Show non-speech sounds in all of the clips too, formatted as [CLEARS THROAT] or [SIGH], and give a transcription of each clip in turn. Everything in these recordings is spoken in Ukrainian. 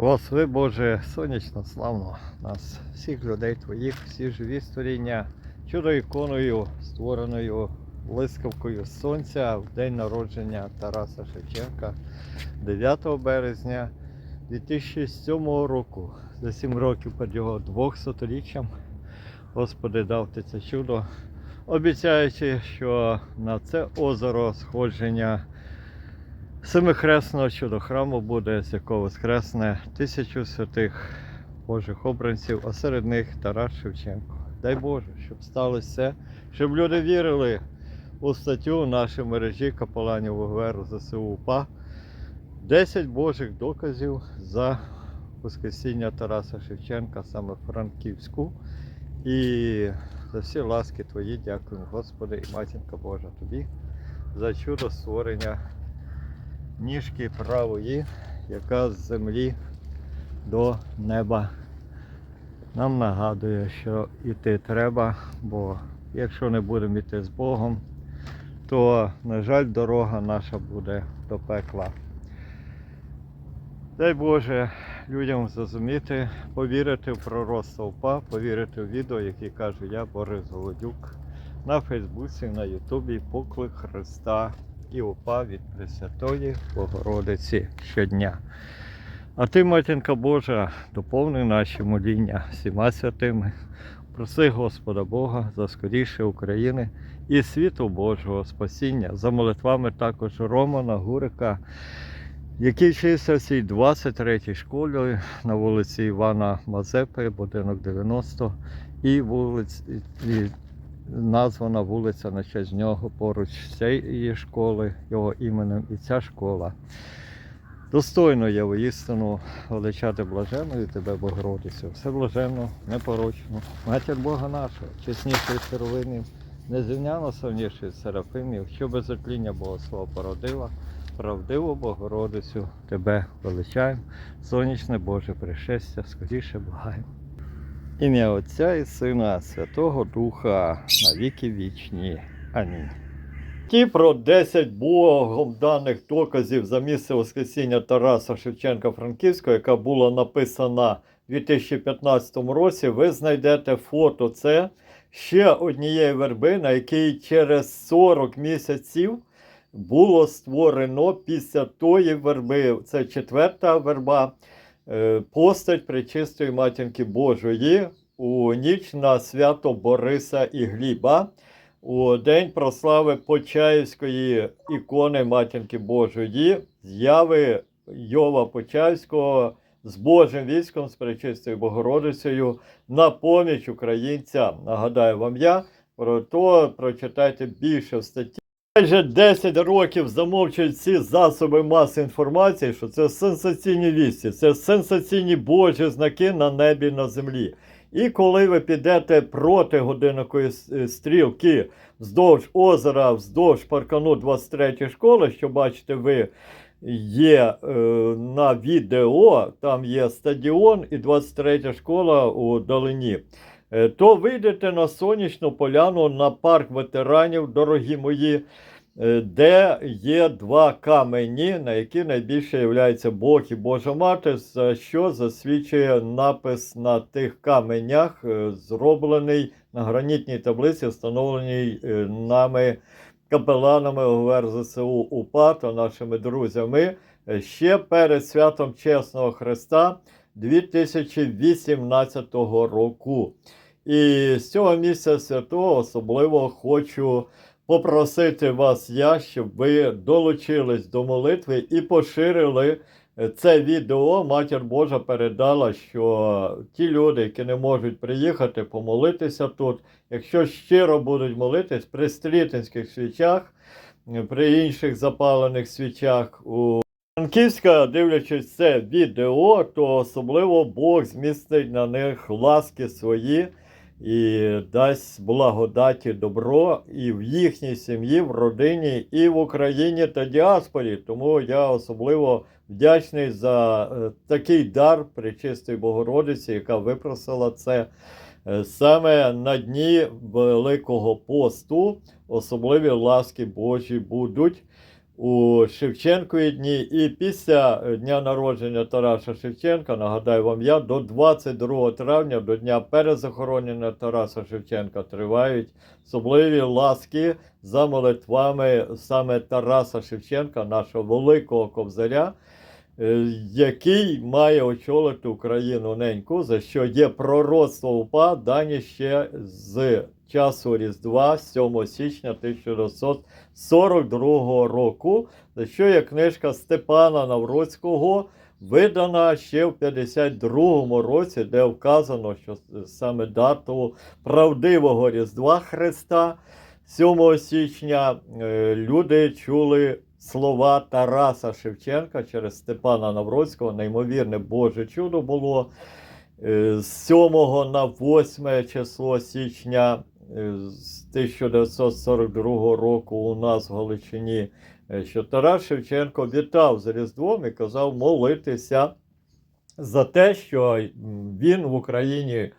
Господи Боже, сонячно, славно нас, всіх людей Твоїх, всі живі створіння, чудо іконою, створеною блискавкою сонця в день народження Тараса Шевченка 9 березня 2007 року. За 7 років перед його 200-річчям Господи дав ти це чудо, обіцяючи, що на це озеро сходження Семихресного чудо храму буде, з якого воскресне тисячу святих Божих обранців, а серед них Тарас Шевченко. Дай Боже, щоб сталося все, щоб люди вірили у статтю в нашій мережі капеланів ВГВР ЗСУ УПА. 10 Божих доказів за Воскресіння Тараса Шевченка саме в Франківську. І за всі ласки Твої дякуємо, Господи і Матінка Божа Тобі за чудо створення ніжки правої, яка з землі до неба нам нагадує, що йти треба, бо якщо не будемо йти з Богом, то, на жаль, дорога наша буде до пекла. Дай Боже людям зрозуміти, повірити в пророцтво УПА, повірити в відео, яке кажу я, Борис Голодюк, на Фейсбуці, на Ютубі Поклик Христа і УПА від Пресвятої Богородиці щодня. А ти, матінка Божа, доповни наші моління всіма святими. Проси Господа Бога за скоріше України і світу Божого спасіння, за молитвами також Романа Гурика, який вчився в цій 23-й школі на вулиці Івана Мазепи, будинок 90, і вулиць, і названа вулиця на честь нього поруч цієї школи, його іменем, і ця школа. Достойно є воістину величати блаженою тебе, Богородицю. Все блаженно, непорочно. Матір Бога нашого, чеснішої сировинів, незрівняно славнішої серафимів, що без отління Богослова породила, правдиву Богородицю тебе величаємо, сонячне Боже пришестя, скоріше благаємо. Ім'я Отця і Сина, Святого Духа, на віки вічні. Амінь. Ті про 10 Богом даних доказів за місце Воскресіння Тараса Шевченка Франківського, яка була написана в 2015 році, ви знайдете фото. Це ще однієї верби, на якій через 40 місяців було створено після тої верби. Це четверта верба. Е, Постать Пречистої Матінки Божої у ніч на свято Бориса і Гліба у день прослави Почаївської ікони Матінки Божої, зяви Йова Почаївського з Божим військом, з Пречистою Богородицею на поміч українцям. Нагадаю вам я, про то прочитайте більше в статті. Майже 10 років замовчують всі засоби маси інформації, що це сенсаційні вісті, це сенсаційні Божі знаки на небі на землі. І коли ви підете проти годинникової стрілки вздовж озера, вздовж паркану 23 школи, що бачите ви є е, на відео, там є стадіон і 23 школа у долині, е, то вийдете на сонячну поляну на парк ветеранів, дорогі мої. е, Де є два камені, на які найбільше являється Бог і Божа Мати, за що засвідчує напис на тих каменях, е, зроблений на гранітній таблиці, встановленій е, нами капеланами ОВР ЗСУ УПА та нашими друзями е, ще перед святом Чесного Христа 2018 року. І з цього місця святого особливо хочу попросити вас я, щоб ви долучились до молитви і поширили це відео. Матір Божа передала, що ті люди, які не можуть приїхати помолитися тут, якщо щиро будуть молитись при стрітинських свічах, при інших запалених свічах у Франківська, дивлячись це відео, то особливо Бог змістить на них ласки свої і дасть благодаті добро і в їхній сім'ї, в родині, і в Україні та діаспорі. Тому я особливо вдячний за е, такий дар Пречистої Богородиці, яка випросила це. Е, Саме на дні Великого посту особливі ласки Божі будуть у Шевченкові дні. І після е, дня народження Тараса Шевченка, нагадаю вам я, до 22 травня, до дня перезахоронення Тараса Шевченка, тривають особливі ласки за молитвами саме Тараса Шевченка, нашого великого кобзаря. Е, Який має очолити Україну неньку, за що є пророцтво УПА, дані ще з часу Різдва 7 січня 1942 року, за що є книжка Степана Навроцького, видана ще в 52-му році, де вказано, що саме дату правдивого Різдва Христа. 7 січня е, люди чули слова Тараса Шевченка через Степана Навроцького. Неймовірне Боже чудо було. Е, З 7 на 8 число січня е, з 1942 року у нас в Галичині, е, що Тарас Шевченко вітав з Різдвом і казав молитися за те, що він в Україні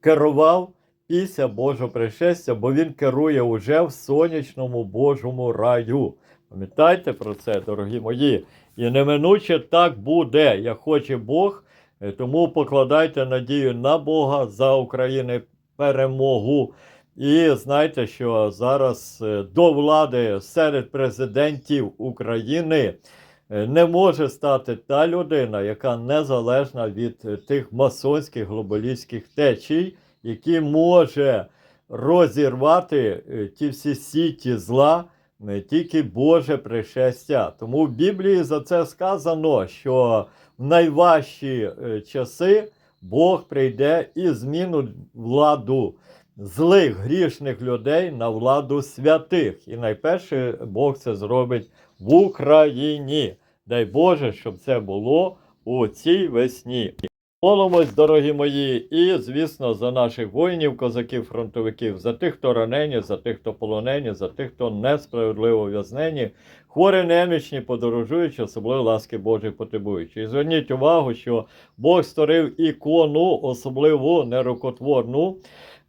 керував після Божого пришестя, бо він керує уже в сонячному Божому раю. Пам'ятайте про це, дорогі мої. І неминуче так буде, як хоче Бог. Е, Тому покладайте надію на Бога за України перемогу. І знайте, що зараз е, до влади серед президентів України е, не може стати та людина, яка незалежна від тих масонських глобалістських течій, які може розірвати ті всі сіті зла, не тільки Боже пришестя. Тому в Біблії за це сказано, що в найважчі е, часи Бог прийде і змінить владу злих грішних людей на владу святих. І найперше Бог це зробить в Україні. Дай Боже, щоб це було у цій весні. Молимось, дорогі мої, і, звісно, за наших воїнів, козаків, фронтовиків, за тих, хто ранені, за тих, хто полонені, за тих, хто несправедливо в'язнені, хворі немічні, подорожуючи, особливо ласки Божої потребуючи. І зверніть увагу, що Бог створив ікону, особливу нерукотворну.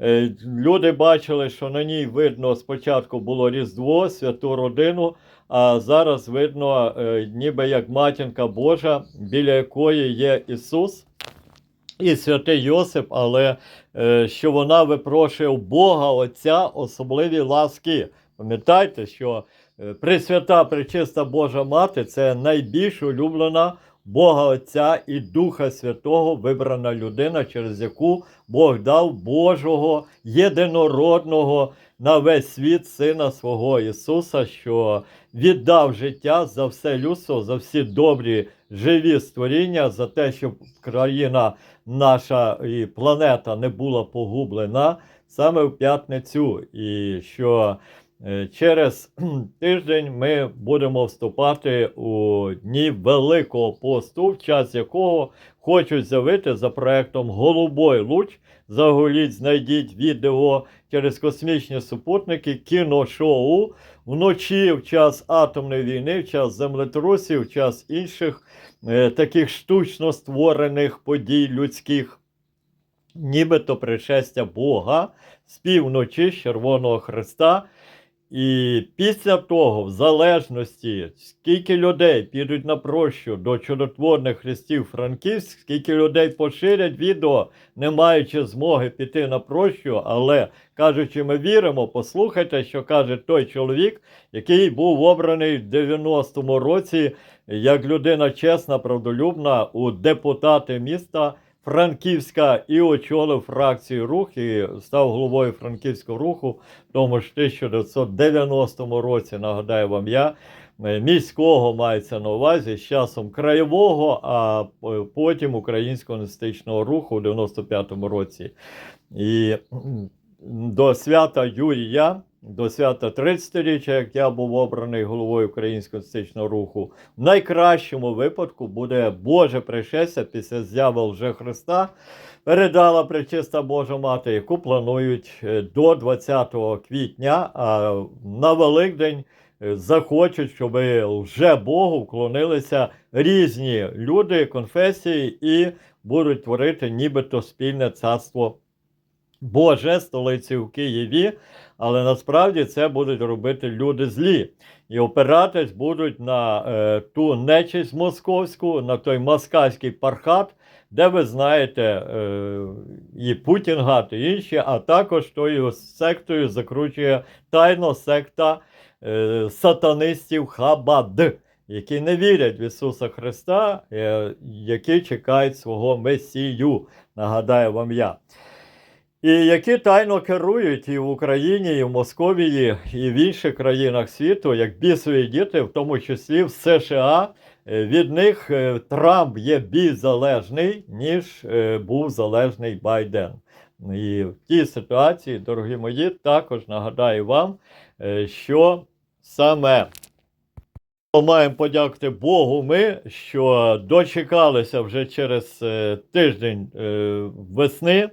Е, Люди бачили, що на ній видно спочатку було Різдво, святу родину, а зараз видно, е, ніби як матінка Божа, біля якої є Ісус і святий Йосип, але е, що вона випрошує у Бога Отця особливі ласки. Пам'ятайте, що е, Пресвята, Пречиста Божа Мати це найбільш улюблена Бога Отця і Духа Святого вибрана людина, через яку Бог дав Божого єдинородного на весь світ Сина свого Ісуса, що віддав життя за все людство, за всі добрі живі створіння, за те, щоб країна наша і планета не була погублена саме в п'ятницю, і що через [CLEARS THROAT] тиждень ми будемо вступати у дні Великого посту, в час якого хочуть з'явити за проектом Голубой луч. Загуліть, знайдіть відео через космічні супутники, кіношоу вночі в час атомної війни, в час землетрусів, в час інших е, таких штучно створених подій людських, нібито пришестя Бога з півночі з Червоного Христа. І після того, в залежності, скільки людей підуть на прощу до чудотворних хрестів Франківськ, скільки людей поширять відео, не маючи змоги піти на прощу, але кажучи, ми віримо, послухайте, що каже той чоловік, який був обраний в 90-му році як людина чесна, правдолюбна у депутати міста Франківська і очолив фракцію рух і став головою франківського руху в тому ж 1990 році. Нагадаю вам я. Міського мається на увазі з часом краєвого, а потім українського націоналістичного руху у 95-му році. І до свята Юрія, до свята 30-річчя, як я був обраний головою українського націоналістичного руху, в найкращому випадку буде Боже пришестя після зяви вже Христа. Передала пречиста Божа Мати, яку планують е, до 20 квітня, а на Великдень е, захочуть, щоб вже Богу вклонилися різні люди, конфесії і будуть творити нібито спільне царство Боже, столиці в Києві, але насправді це будуть робити люди злі. І опиратись будуть на е, ту нечисть московську, на той москальський пархат, де ви знаєте е, і Путін гад, і інші, а також тою сектою закручує тайно секта е, сатанистів Хабад, які не вірять в Ісуса Христа, е, які чекають свого Месію. Нагадаю вам я. І які тайно керують і в Україні, і в Московії, і в інших країнах світу, як бісові діти, в тому числі в США. Е, Від них е, Трамп є більш залежний, ніж е, був залежний Байден. І в тій ситуації, дорогі мої, також нагадаю вам, що саме маємо подякувати Богу ми, що дочекалися вже через тиждень весни,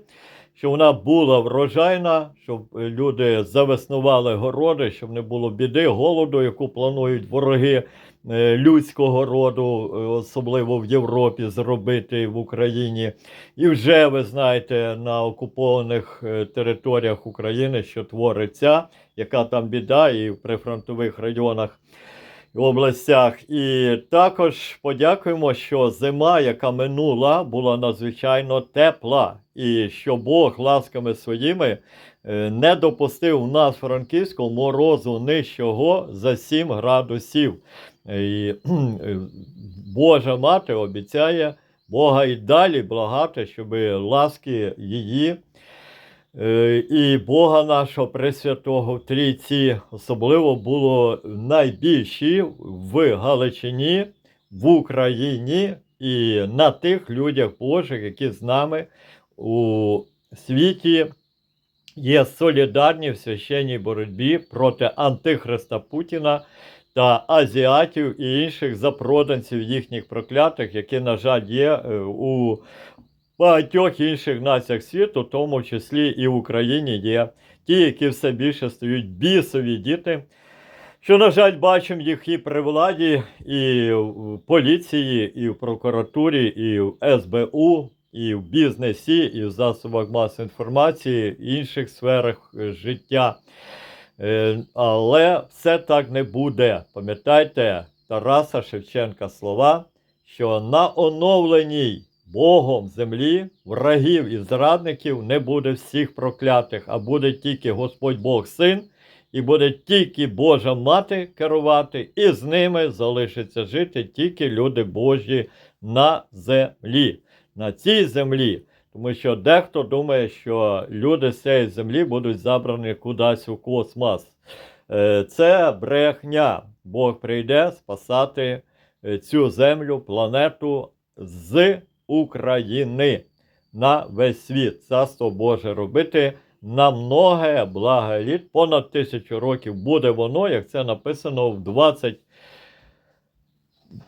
що вона була врожайна, щоб люди завеснували городи, щоб не було біди, голоду, яку планують вороги е, людського роду, е, особливо в Європі, зробити в Україні. І вже ви знаєте на окупованих е, територіях України, що твориться, яка там біда, і в прифронтових районах областях. І також подякуємо, що зима, яка минула, була надзвичайно тепла, і що Бог ласками своїми е, не допустив у нас франківського морозу нижчого за 7 градусів. І е, Божа мати обіцяє Бога і далі благати, щоб ласки її. Е, І Бога нашого Пресвятого в Трійці особливо було найбільші в Галичині, в Україні і на тих людях Божих, які з нами у світі є солідарні в священній боротьбі проти антихриста Путіна та азіатів і інших запроданців їхніх проклятих, які, на жаль, є е, у багатьох інших націях світу, в тому числі і в Україні є ті, які все більше стають бісові діти. Що, на жаль, бачимо їх і при владі, і в поліції, і в прокуратурі, і в СБУ, і в бізнесі, і в засобах масової інформації, і інших сферах е, життя. Е, Але все так не буде. Пам'ятайте Тараса Шевченка слова, що на оновленій Богом землі врагів і зрадників не буде всіх проклятих, а буде тільки Господь Бог Син, і буде тільки Божа мати керувати, і з ними залишиться жити тільки люди Божі на землі, на цій землі. Тому що дехто думає, що люди з цієї землі будуть забрані кудись у космос. Е, Це брехня. Бог прийде спасати е, цю землю, планету з України на весь світ. Царство Боже робити на многе благо літ. Понад тисячу років буде воно, як це написано в 20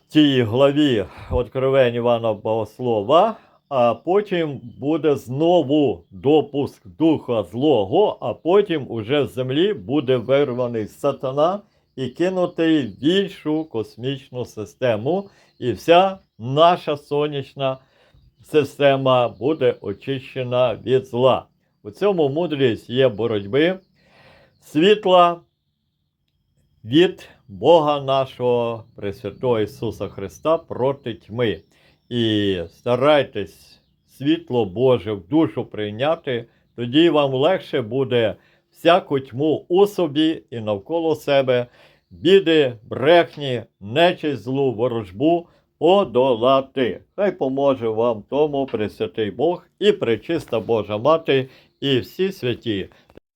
тій главі Откровень Івана Богослова. А потім буде знову допуск духа злого, а потім уже з землі буде вирваний сатана і кинутий в більшу космічну систему. І вся наша сонячна система буде очищена від зла. У цьому мудрість є боротьби світла від Бога нашого Пресвятого Ісуса Христа проти тьми. І старайтесь світло Боже в душу прийняти, тоді вам легше буде всяку тьму у собі і навколо себе, біди, брехні, нечисть злу, ворожбу подолати. Хай поможе вам тому Пресвятий Бог і пречиста Божа Мати, і всі святі.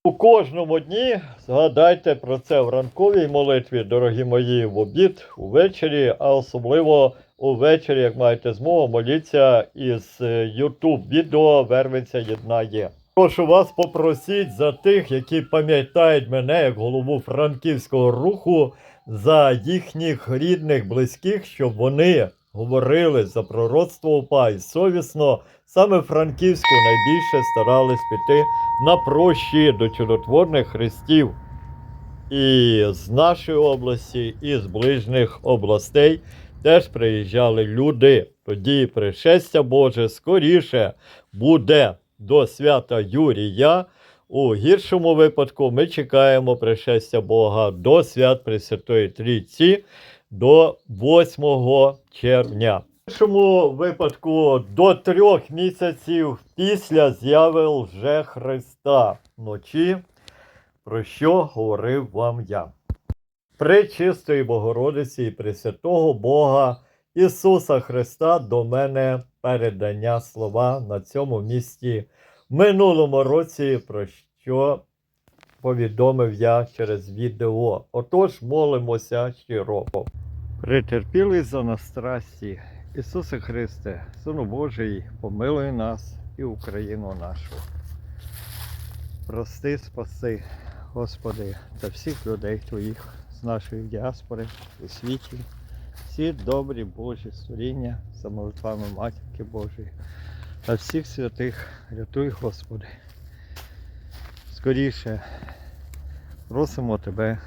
У кожному дні згадайте про це в ранковій молитві, дорогі мої, в обід, увечері, а особливо увечері, як маєте змогу, моліться із YouTube відео Вервиця єднає. Прошу вас попросіть за тих, які пам'ятають мене як голову франківського руху, за їхніх рідних, близьких, щоб вони говорили за пророцтво УПА і совісно, саме Франківську найбільше старались піти на прощі до чудотворних хрестів. І з нашої області, і з ближніх областей теж приїжджали люди. Тоді пришестя Боже скоріше буде. До свята Юрія. У гіршому випадку ми чекаємо пришестя Бога до свят Пресвятої Трійці до 8 червня. В першому випадку до трьох місяців після з'яви лже Христа вночі, про що говорив вам я. Пречистої Богородиці і Пресвятого Бога Ісуса Христа до мене передання слова на цьому місці в минулому році, про що повідомив я через відео. Отож, молимося щироко. Претерпілий за нас страсті, Ісусе Христе, Сину Божий, помилуй нас і Україну нашу. Прости, спаси, Господи, та всіх людей Твоїх з нашої діаспори у світі, всі добрі Божі створіння за молитвами Матінки Божої та всіх святих рятуй, Господи. Скоріше просимо Тебе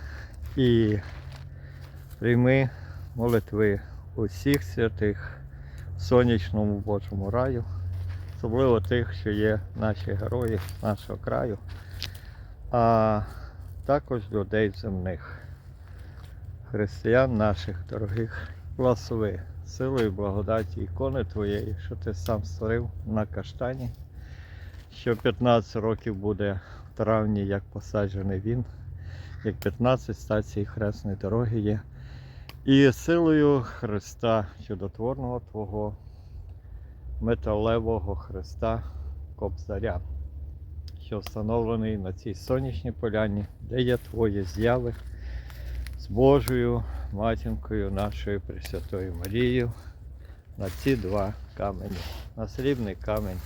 і прийми молитви усіх святих в сонячному Божому раю, особливо тих, що є наші герої нашого краю, а також людей земних, християн наших дорогих, благослови силою благодаті ікони Твоєї, що ти сам створив на каштані, що 15 років буде в травні, як посаджений він, як 15 стацій Хресної дороги є. І силою Христа чудотворного Твого металевого Христа Кобзаря, що встановлений на цій сонячній поляні, де є Твої зяви Божою матінкою нашою Пресвятою Марією на ці два камені. На срібний камінь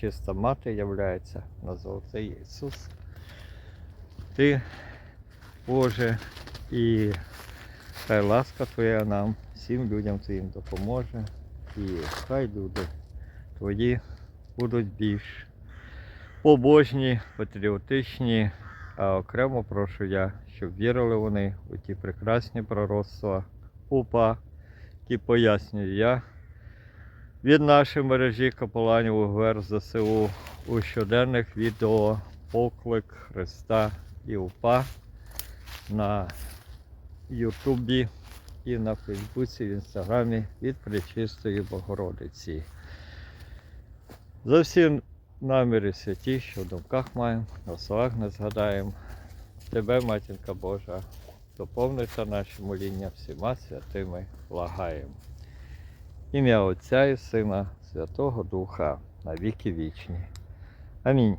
чиста мати являється, на золотий Ісус. Ти, Боже, і Хай ласка Твоя нам, всім людям Твоїм допоможе. І хай люди Твої будуть більш побожні, патріотичні, а окремо прошу я, щоб вірили вони у ті прекрасні пророцтва УПА, які пояснюю я від нашої мережі капеланів УГР ЗСУ у щоденних відео поклик Христа і УПА на Ютубі і на Фейсбуці, в Інстаграмі від Пречистої Богородиці. За всі наміри святі, що в думках маємо, на словах не згадаємо. Тебе, Матінка Божа, доповниться наші моління всіма святими благаємо. Ім'я Отця і Сина, Святого Духа на віки вічні. Амінь.